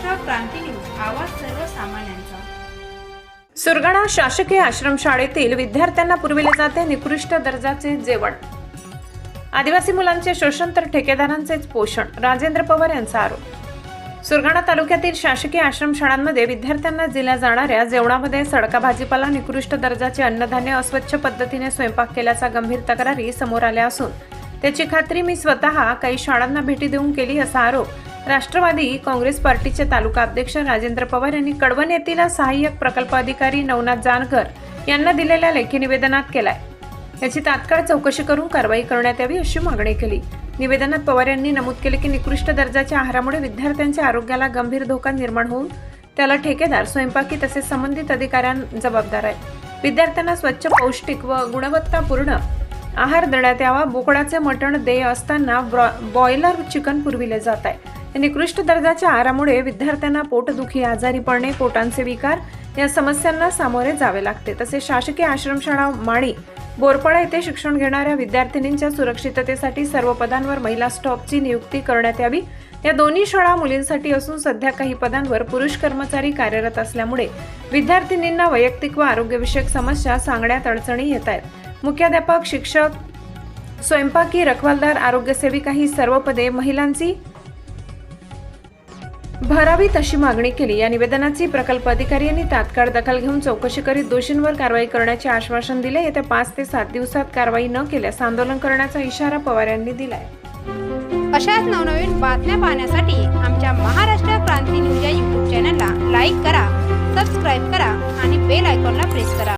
क्रांती news आवाज सर्वसामान्यांचा. सुरगाणा शासकीय आश्रमशाळेतील विद्यार्थ्यांना पुरविले जाते निकृष्ट दर्जाचे जेवण. आदिवासी मुलांचे शोषण तर ठेकेदारांचेच पोषण राजेंद्र पवार यांचा आरोप. सुरगाणा तालुक्यातील शासकीय आश्रमशाळांमध्ये विद्यार्थ्यांना दिल्या जाणाऱ्या जेवणामध्ये सडका भाजीपाला निकृष्ट दर्जाचे अन्नधान्य अस्वच्छ पद्धतीने स्वयंपाक केल्याचा गंभीर तक्रारी समोर आल्या असून त्याची खात्री मी स्वतः काही शाळांना भेटी देऊन केली असा आरोप राष्ट्रवादी काँग्रेस पार्टीचे तालुका अध्यक्ष राजेंद्र पवार यांनी कडवण येथील सहाय्यक प्रकल्प अधिकारी नवनाथ जानकर यांना दिलेल्या लेखी निवेदनात केलाय. याची तात्काळ चौकशी करून कारवाई करण्यात यावी अशी मागणी केली. निवेदनात पवार यांनी नमूद केले की निकृष्ट दर्जाच्या आहारामुळे विद्यार्थ्यांच्या आरोग्याला गंभीर धोका निर्माण होऊन त्याला ठेकेदार स्वयंपाकी तसेच संबंधित अधिकाऱ्यां जबाबदार आहे विद्यार्थ्यांना स्वच्छ पौष्टिक व गुणवत्तापूर्ण आहार देण्यात यावा बोकडाचे मटण देय असताना ब्रॉ- बॉयलर चिकन पुरविले जात आहे. निकृष्ट दर्जाच्या आहारामुळे विद्यार्थ्यांना पोटदुखी आजारी पडणे पोटांचे विकार या समस्यांना सामोरे जावे लागते. तसे शासकीय आश्रमशाळा माणी बोरपाडा येथे शिक्षण घेणाऱ्या विद्यार्थिनींच्या सुरक्षिततेसाठी सर्व पदांवर महिला स्टॉपची नियुक्ती करण्यात यावी. या दोन्ही शाळा मुलींसाठी असून सध्या काही पदांवर पुरुष कर्मचारी कार्यरत असल्यामुळे विद्यार्थिनींना वैयक्तिक व आरोग्यविषयक समस्या सांगण्यात अडचणी येत आहेत. मुख्याध्यापक शिक्षक स्वयंपाकी रखवालदार आरोग्यसेविका ही सर्व पदे महिलांची भरावी तशी मागणी केली. या निवेदनाची प्रकल्प अधिकारी यांनी तात्काळ दखल घेऊन चौकशी करीत दोषींवर कारवाई करण्याचे आश्वासन दिले. येत्या पाच ते सात दिवसात कारवाई न केल्यास आंदोलन करण्याचा इशारा पवार यांनी दिलाय. अशाच नवनवीन बातम्या पाहण्यासाठी आमच्या महाराष्ट्र क्रांती न्यूज या युट्यूब चॅनलला लाईक करा सबस्क्राईब करा आणि बेल आयकॉनला प्रेस करा.